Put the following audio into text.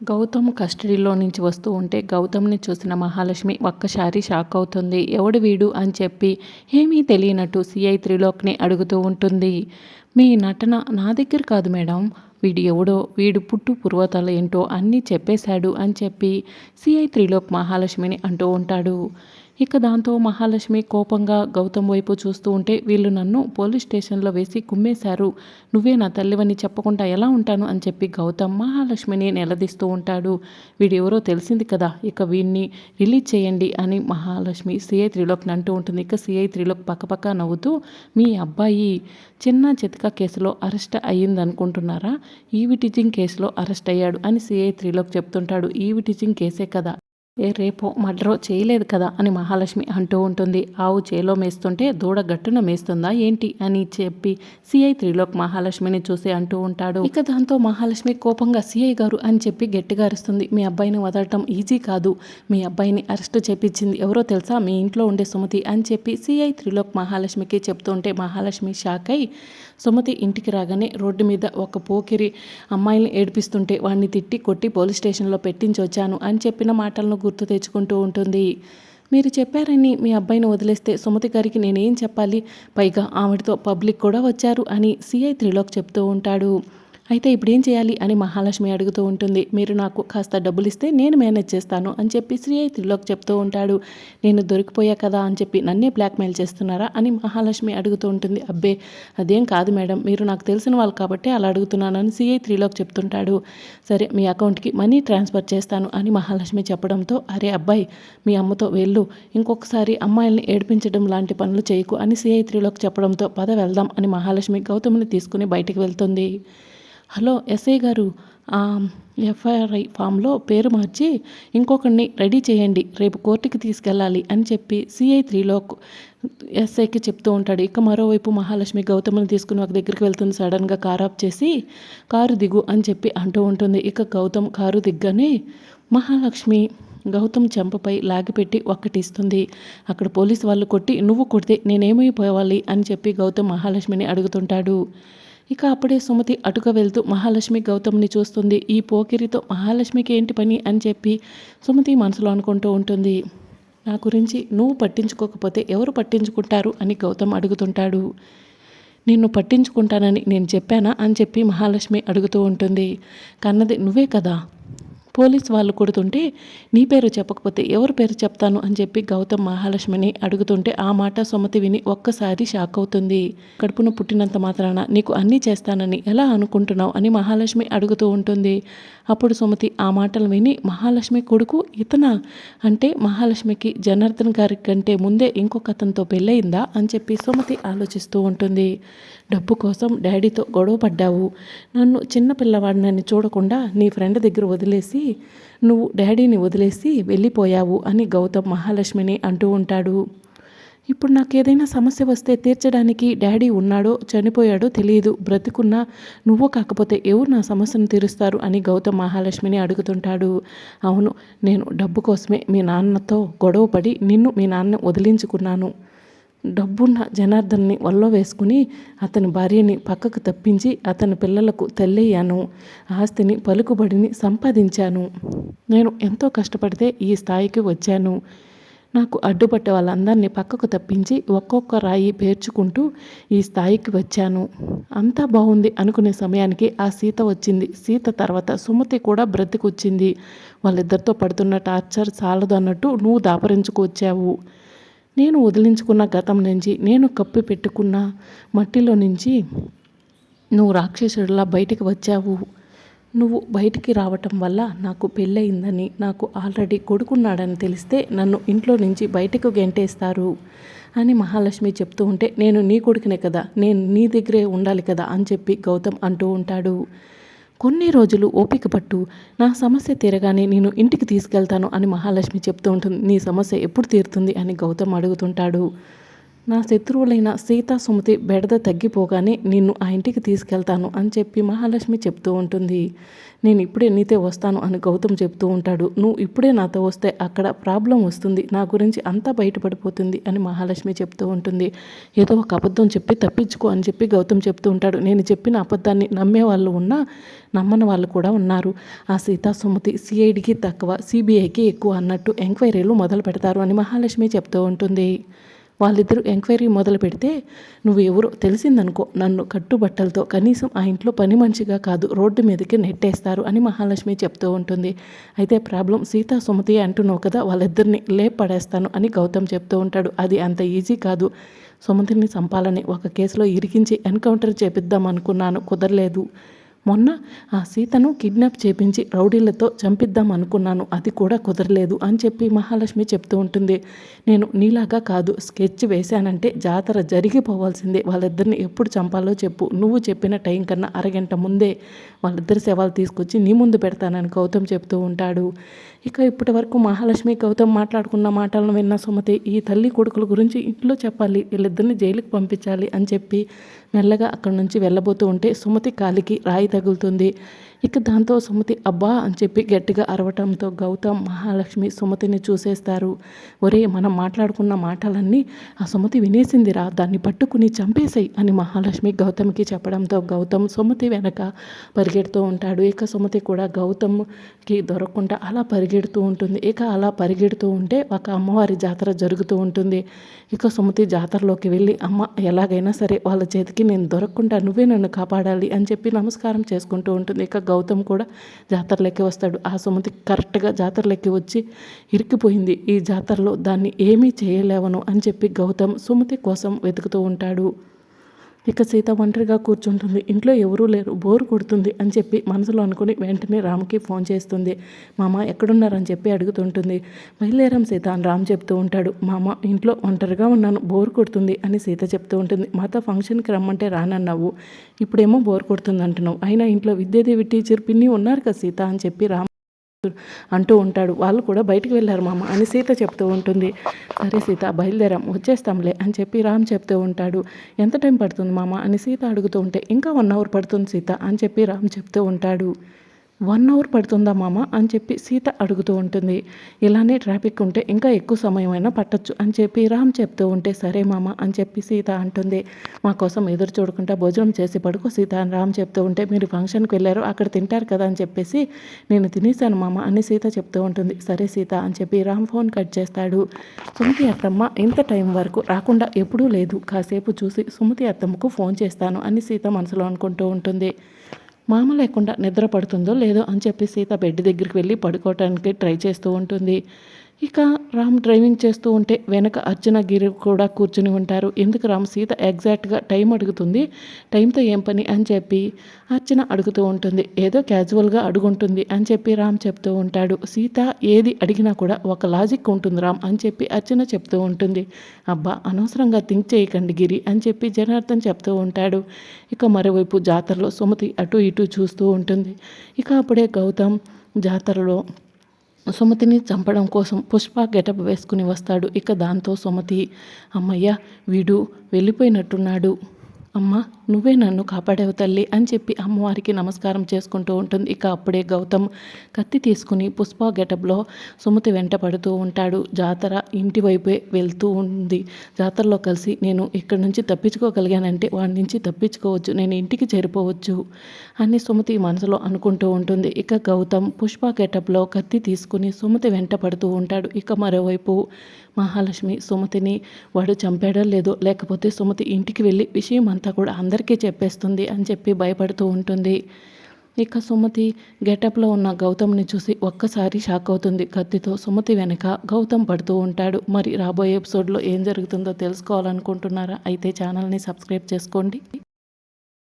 గౌతమ్ కస్టడీలో నుంచి వస్తూ ఉంటే గౌతమ్ని చూసిన మహాలక్ష్మి ఒక్కసారి షాక్ అవుతుంది. ఎవడు వీడు అని చెప్పి ఏమీ తెలియనట్టు సిఐ త్రిలోక్ని అడుగుతూ ఉంటుంది. మీ నటన నా దగ్గర కాదు మేడం. వీడు ఎవడో వీడు పుట్టు పూర్వతలు ఏంటో అన్నీ చెప్పేశాడు అని చెప్పి సిఐ త్రిలోక్ మహాలక్ష్మిని అంటూ ఉంటాడు. ఇక దాంతో మహాలక్ష్మి కోపంగా గౌతమ్ వైపు చూస్తూ ఉంటే వీళ్ళు నన్ను పోలీస్ స్టేషన్లో వేసి కుమ్మేశారు. నువ్వే నా తల్లివని చెప్పకుండా ఎలా ఉంటాను అని చెప్పి గౌతమ్ మహాలక్ష్మిని నిలదీస్తూ ఉంటాడు. వీడెవరో తెలిసింది కదా ఇక వీడిని రిలీజ్ చేయండి అని మహాలక్ష్మి సిఐ త్రిలోక్ని అంటూ ఉంటుంది. ఇక సిఐ త్రిలోక్ పక్కపక్క నవ్వుతూ మీ అబ్బాయి చిన్న చితక కేసులో అరెస్ట్ అయ్యింది అనుకుంటున్నారా ఈవి టీచింగ్ కేసులో అరెస్ట్ అయ్యాడు అని సిఐ త్రిలోక్ చెప్తుంటాడు. ఈవి టీచింగ్ కేసే కదా. ఏ రేపో మడ్రో చేయలేదు కదా అని మహాలక్ష్మి అంటూ ఉంటుంది. ఆవు చేలో మేస్తుంటే దూడ గట్టున మేస్తుందా ఏంటి అని చెప్పి సిఐ త్రిలోక్ మహాలక్ష్మిని చూసి అంటూ ఉంటాడు. ఇక దాంతో మహాలక్ష్మి కోపంగా సిఐ గారు అని చెప్పి గట్టిగా అరుస్తుంది. మీ అబ్బాయిని వదలటం ఈజీ కాదు. మీ అబ్బాయిని అరెస్ట్ చేపించింది ఎవరో తెలుసా? మీ ఇంట్లో ఉండే సుమతి అని చెప్పి సిఐ త్రిలోక్ మహాలక్ష్మికి చెప్తుంటే మహాలక్ష్మి షాక్ అయి సుమతి ఇంటికి రాగానే రోడ్డు మీద ఒక పోకిరి అమ్మాయిని ఏడిపిస్తుంటే వాడిని తిట్టి కొట్టి పోలీస్ స్టేషన్లో పెట్టించి వచ్చాను అని చెప్పిన మాటలను గుర్తు తెచ్చుకుంటూ ఉంటుంది. మీరు చెప్పారని మీ అబ్బాయిని వదిలేస్తే సుమతి గారికి నేనేం చెప్పాలి? పైగా ఆవిడతో పబ్లిక్ కూడా వచ్చారు అని సిఐ త్రిలోక్ చెప్తూ ఉంటాడు. అయితే ఇప్పుడు ఏం చేయాలి అని మహాలక్ష్మి అడుగుతూ ఉంటుంది. మీరు నాకు కాస్త డబ్బులు ఇస్తే నేను మేనేజ్ చేస్తాను అని చెప్పి శ్రీ త్రిలోక్ చెప్తూ ఉంటాడు. నేను దొరికిపోయా కదా అని చెప్పి నన్నే బ్లాక్మెయిల్ చేస్తున్నారా అని మహాలక్ష్మి అడుగుతూ ఉంటుంది. అబ్బే అదేం కాదు మేడం. మీరు నాకు తెలిసిన వాళ్ళు కాబట్టి అలా అడుగుతున్నానని సిఐ త్రీలోకి చెప్తుంటాడు. సరే మీ అకౌంట్కి మనీ ట్రాన్స్ఫర్ చేస్తాను అని మహాలక్ష్మి చెప్పడంతో అరే అబ్బాయి మీ అమ్మతో వెళ్ళు. ఇంకొకసారి అమ్మాయిల్ని ఏడిపించడం లాంటి పనులు చేయకు అని సిఐ త్రీలోకి చెప్పడంతో పద వెళ్దాం అని మహాలక్ష్మి గౌతమ్ని తీసుకుని బయటికి వెళ్తుంది. హలో ఎస్ఐ గారు ఎఫ్ఐఆర్ఐ ఫామ్లో పేరు మార్చి ఇంకొకరిని రెడీ చేయండి రేపు కోర్టుకి తీసుకెళ్ళాలి అని చెప్పి సిఐ త్రీలో ఎస్ఐకి చెప్తూ ఉంటాడు. ఇక మరోవైపు మహాలక్ష్మి గౌతమ్ని తీసుకుని ఒక దగ్గరికి వెళ్తుంది సడన్గా కారు ఆఫ్ చేసి కారు దిగు అని చెప్పి అంటూ ఉంటుంది. ఇక గౌతమ్ కారు దిగ్గానే మహాలక్ష్మి గౌతమ్ చెంపపై లాగిపెట్టి ఒక్కటిస్తుంది అక్కడ పోలీసు వాళ్ళు కొట్టి నువ్వు కొడితే నేనేమైపోవాలి? అని చెప్పి గౌతమ్ మహాలక్ష్మిని అడుగుతుంటాడు. ఇక అప్పుడే సుమతి అటుక వెళ్తూ మహాలక్ష్మి గౌతమ్ని చూస్తుంది. ఈ పోకిరితో మహాలక్ష్మికి ఏంటి పని అని చెప్పి సుమతి మనసులో అనుకుంటూ ఉంటుంది. నా గురించి నువ్వు పట్టించుకోకపోతే ఎవరు పట్టించుకుంటారు అని గౌతమ్ అడుగుతుంటాడు. నిన్ను పట్టించుకుంటానని నేను చెప్పానా అని చెప్పి మహాలక్ష్మి అడుగుతూ ఉంటుంది. కన్నది నువ్వే కదా? పోలీస్ వాళ్ళు కొడుతుంటే నీ పేరు చెప్పకపోతే ఎవరి పేరు చెప్తాను? అని చెప్పి గౌతమ్ మహాలక్ష్మిని అడుగుతుంటే ఆ మాట సుమతి విని ఒక్కసారి షాక్ అవుతుంది. కడుపున పుట్టినంత మాత్రాన నీకు అన్నీ చేస్తానని ఎలా అనుకుంటున్నావు? అని మహాలక్ష్మి అడుగుతూ ఉంటుంది. అప్పుడు సుమతి ఆ మాటలు విని మహాలక్ష్మి కొడుకు ఇతనా? అంటే మహాలక్ష్మికి జనార్దన్ గారి కంటే ముందే ఇంకొక అతనితో పెళ్ళయిందా? అని చెప్పి సుమతి ఆలోచిస్తూ ఉంటుంది. డబ్బు కోసం డాడీతో గొడవ పడ్డావు. నన్ను చిన్న పిల్లవాడినని చూడకుండా నీ ఫ్రెండ్ దగ్గర వదిలేసి నువ్వు డాడీని వదిలేసి వెళ్ళిపోయావు అని గౌతమ్ మహాలక్ష్మిని అంటూ ఉంటాడు. ఇప్పుడు నాకు ఏదైనా సమస్య వస్తే తీర్చడానికి డాడీ ఉన్నాడో చనిపోయాడో తెలియదు. బ్రతికున్నా నువ్వు కాకపోతే ఎవరు నా సమస్యను తీరుస్తారు అని గౌతమ్ మహాలక్ష్మిని అడుగుతుంటాడు. అవును నేను డబ్బు కోసమే మీ నాన్నతో గొడవపడి నిన్ను మీ నాన్న వదిలించుకున్నాను. డబ్బున్న జనార్దన్ని వల్ల వేసుకుని అతని భార్యని పక్కకు తప్పించి అతని పిల్లలకు తెల్లయ్యాను. ఆస్తిని పలుకుబడిని సంపాదించాను. నేను ఎంతో కష్టపడితే ఈ స్థాయికి వచ్చాను. నాకు అడ్డుపట్టే వాళ్ళందరినీ పక్కకు తప్పించి ఒక్కొక్క రాయి పేర్చుకుంటూ ఈ స్థాయికి వచ్చాను. అంతా బాగుంది అనుకునే సమయానికి ఆ సీత వచ్చింది. సీత తర్వాత సుమతి కూడా బ్రతికొచ్చింది. వాళ్ళిద్దరితో పడుతున్న టార్చర్ చాలదు అన్నట్టు నువ్వు దాపరించుకొచ్చావు నేను వదిలించుకున్న గతం నుంచి నేను కప్పి పెట్టుకున్న మట్టిలో నుంచి నువ్వు రాక్షసుడిలా బయటికి వచ్చావు. నువ్వు బయటికి రావటం వల్ల నాకు పెళ్ళయిందని నాకు ఆల్రెడీ కొడుకున్నాడని తెలిస్తే నన్ను ఇంట్లో నుంచి బయటకు గెంటేస్తారు అని మహాలక్ష్మి చెప్తూ ఉంటే నేను నీ కొడుకునే కదా నేను నీ దగ్గరే ఉండాలి కదా అని చెప్పి గౌతమ్ అంటూ ఉంటాడు. కొన్ని రోజులు ఓపిక పట్టు. నా సమస్య తీరగానే నేను ఇంటికి తీసుకెళ్తాను అని మహాలక్ష్మి చెప్తూ ఉంటుంది. నీ సమస్య ఎప్పుడు తీరుతుంది అని గౌతమ్ అడుగుతుంటాడు. నా శత్రువులైన సీత సుమతి బెడద తగ్గిపోగానే నిన్ను ఆ ఇంటికి తీసుకెళ్తాను అని చెప్పి మహాలక్ష్మి చెప్తూ ఉంటుంది. నేను ఇప్పుడే నీతో వస్తాను అని గౌతమ్ చెప్తూ ఉంటాడు. నువ్వు ఇప్పుడే నాతో వస్తే అక్కడ ప్రాబ్లం వస్తుంది. నా గురించి అంతా బయటపడిపోతుంది అని మహాలక్ష్మి చెప్తూ ఉంటుంది. ఏదో ఒక అబద్ధం చెప్పి తప్పించుకో అని చెప్పి గౌతమ్ చెప్తూ ఉంటాడు. నేను చెప్పిన అబద్ధాన్ని నమ్మే వాళ్ళు ఉన్నా నమ్మని వాళ్ళు కూడా ఉన్నారు. ఆ సీతా సుమతి సిఐడికి తక్కువ సిబిఐకి ఎక్కువ అన్నట్టు ఎంక్వైరీలు మొదలు పెడతారు అని మహాలక్ష్మి చెప్తూ ఉంటుంది. వాళ్ళిద్దరూ ఎంక్వైరీ మొదలు పెడితే నువ్వు ఎవరో తెలిసిందనుకో నన్ను కట్టుబట్టలతో కనీసం ఆ ఇంట్లో పని మనిషిగా కాదు రోడ్డు మీదకి నెట్టేస్తారు అని మహాలక్ష్మి చెప్తూ ఉంటుంది. అయితే ప్రాబ్లం సీతా సుమతి అంటున్నావు కదా వాళ్ళిద్దరిని లేపడేస్తాను అని గౌతమ్ చెప్తూ ఉంటాడు. అది అంత ఈజీ కాదు. సుమతిని చంపాలని ఒక కేసులో ఇరికించి ఎన్కౌంటర్ చేపిద్దాం అనుకున్నాను. కుదరలేదు. మొన్న ఆ సీతను కిడ్నాప్ చేపించి రౌడీలతో చంపిద్దాం అనుకున్నాను. అది కూడా కుదరలేదు అని చెప్పి మహాలక్ష్మి చెప్తూ ఉంటుంది. నేను నీలాగా కాదు స్కెచ్ వేశానంటే జాతర జరిగిపోవాల్సిందే. వాళ్ళిద్దరిని ఎప్పుడు చంపాలో చెప్పు. నువ్వు చెప్పిన టైం కన్నా అరగంట ముందే వాళ్ళిద్దరి శవాలు తీసుకొచ్చి నీ ముందు పెడతానని గౌతమ్ చెప్తూ ఉంటాడు. ఇక ఇప్పటి వరకు మహాలక్ష్మి గౌతమ్ మాట్లాడుకున్న మాటలను విన్న సుమతి ఈ తల్లి కొడుకుల గురించి ఇంట్లో చెప్పాలి వీళ్ళిద్దరిని జైలుకి పంపించాలి అని చెప్పి మెల్లగా అక్కడి నుంచి వెళ్ళబోతూ ఉంటే సుమతి కాలికి రాయి తగులుతుంది. ఇక దాంతో సుమతి అబ్బా అని చెప్పి గట్టిగా అరవటంతో గౌతమ్ మహాలక్ష్మి సుమతిని చూసేస్తారు. ఒరే మనం మాట్లాడుకున్న మాటలన్నీ ఆ సుమతి వినేసిందిరా దాన్ని పట్టుకుని చంపేసాయి అని మహాలక్ష్మి గౌతమ్కి చెప్పడంతో గౌతమ్ సుమతి వెనక పరిగెడుతూ ఉంటాడు. ఇక సుమతి కూడా గౌతమ్కి దొరకకుండా అలా పరిగెడుతూ ఉంటుంది. ఇక అలా పరిగెడుతూ ఉంటే ఒక అమ్మవారి జాతర జరుగుతూ ఉంటుంది. ఇక సుమతి జాతరలోకి వెళ్ళి అమ్మ ఎలాగైనా సరే వాళ్ళ చేతికి నేను దొరకకుండా నువ్వే నన్ను కాపాడాలి అని చెప్పి నమస్కారం చేసుకుంటూ ఉంటుంది. ఇక గౌతమ్ కూడా జాతరలోకి వస్తాడు. ఆ సుమతి కరెక్ట్గా జాతరలోకి వచ్చి ఇరికిపోయింది. ఈ జాతరలో దాన్ని ఏమీ చేయలేవను అని చెప్పి గౌతమ్ సుమతి కోసం వెతుకుతూ ఉంటాడు. ఇక సీత ఒంటరిగా కూర్చుంటుంది. ఇంట్లో ఎవరూ లేరు. బోరు కొడుతుంది అని చెప్పి మనసులో అనుకుని వెంటనే రామ్కి ఫోన్ చేస్తుంది. మామ ఎక్కడున్నారని చెప్పి అడుగుతుంటుంది. బయలుదేరాం సీత అని రామ్ చెప్తూ ఉంటాడు. మామ ఇంట్లో ఒంటరిగా ఉన్నాను. బోర్ కొడుతుంది అని సీత చెప్తూ ఉంటుంది. మాతో ఫంక్షన్కి రమ్మంటే రానన్నావు. ఇప్పుడేమో బోర్ కొడుతుంది అంటున్నావు. అయినా ఇంట్లో విద్యాదేవి టీచర్ పిన్ని ఉన్నారు కదా సీత అని చెప్పి రామ్ అంటూ ఉంటాడు. వాళ్ళు కూడా బయటికి వెళ్ళారు మామ అని సీత చెప్తూ ఉంటుంది. సరే సీత బయలుదేరాం వచ్చేస్తాంలే అని చెప్పి రామ్ చెప్తూ ఉంటాడు. ఎంత టైం పడుతుంది మామ అని సీత అడుగుతూ ఉంటే ఇంకా వన్ అవర్ పడుతుంది సీత అని చెప్పి రామ్ చెప్తూ ఉంటాడు. వన్ అవర్ పడుతుందా మామ అని చెప్పి సీత అడుగుతూ ఉంటుంది. ఇలానే ట్రాఫిక్ ఉంటే ఇంకా ఎక్కువ సమయమైనా పట్టచ్చు అని చెప్పి రామ్ చెప్తూ ఉంటే సరే మామ అని చెప్పి సీత అంటుంది. మా కోసం ఎదురు చూడకుండా భోజనం చేసి పడుకో సీత అని రామ్ చెప్తూ ఉంటే మీరు ఫంక్షన్కి వెళ్ళారు అక్కడ తింటారు కదా అని చెప్పేసి నేను తినేసాను మామ అని సీత చెప్తూ ఉంటుంది. సరే సీత అని చెప్పి రామ్ ఫోన్ కట్ చేస్తాడు. సుమతి అత్తమ్మ ఇంత టైం వరకు రాకుండా ఎప్పుడూ లేదు. కాసేపు చూసి సుమతి అత్తమ్మకు ఫోన్ చేస్తాను అని సీత మనసులో అనుకుంటూ ఉంటుంది. మామ లేకుండా నిద్ర పడుతుందో లేదో అని చెప్పి సీత బెడ్ దగ్గరికి వెళ్ళి పడుకోవటానికి ట్రై చేస్తూ ఉంటుంది. ఇక రామ్ డ్రైవింగ్ చేస్తూ ఉంటే వెనక అర్జున గిరి కూడా కూర్చుని ఉంటారు. ఎందుకు రామ్? సీత ఎగ్జాక్ట్గా టైం అడుగుతుంది. టైంతో ఏం పని? అని చెప్పి అర్చన అడుగుతూ ఉంటుంది. ఏదో క్యాజువల్గా అడుగుంటుంది అని చెప్పి రామ్ చెప్తూ ఉంటాడు. సీత ఏది అడిగినా కూడా ఒక లాజిక్ ఉంటుంది రామ్ అని చెప్పి అర్చన చెప్తూ ఉంటుంది. అబ్బా అనవసరంగా థింక్ చేయకండి గిరి అని చెప్పి జనార్దన్ చెప్తూ ఉంటాడు. ఇక మరోవైపు జాతరలో సుమతి అటు ఇటు చూస్తూ ఉంటుంది. ఇక అప్పుడే గౌతమ్ జాతరలో సుమతిని చంపడం కోసం పుష్ప గెటప్ వేసుకుని వస్తాడు. ఇక దాంతో సుమతి అమ్మయ్య వీడు వెళ్ళిపోయినట్టున్నాడు. అమ్మ నువ్వే నన్ను కాపాడావు తల్లి అని చెప్పి అమ్మవారికి నమస్కారం చేసుకుంటూ ఉంటుంది. ఇక అప్పుడే గౌతమ్ కత్తి తీసుకుని పుష్ప గెటప్లో సుమతి వెంట పడుతూ ఉంటాడు. జాతర ఇంటి వైపే వెళ్తూ ఉంది. జాతరలో కలిసి నేను ఇక్కడి నుంచి తప్పించుకోగలిగానంటే వాడి నుంచి తప్పించుకోవచ్చు నేను ఇంటికి చేరిపోవచ్చు అని సుమతి మనసులో అనుకుంటూ ఉంటుంది. ఇక గౌతమ్ పుష్ప గెటప్లో కత్తి తీసుకుని సుమతి వెంట పడుతూ ఉంటాడు. ఇక మరోవైపు మహాలక్ష్మి సుమతిని వాడు చంపాడో లేదో లేకపోతే సుమతి ఇంటికి వెళ్ళి విషయం అంతా కూడా అందరికీ చెప్పేస్తుంది అని చెప్పి భయపడుతూ ఉంటుంది. ఇక సుమతి గెటప్లో ఉన్న గౌతమ్ని చూసి ఒక్కసారి షాక్ అవుతుంది. కత్తితో సుమతి వెనక గౌతమ్ పడుతూ ఉంటాడు. మరి రాబోయే ఎపిసోడ్లో ఏం జరుగుతుందో తెలుసుకోవాలనుకుంటున్నారా? అయితే ఛానల్ని సబ్స్క్రైబ్ చేసుకోండి.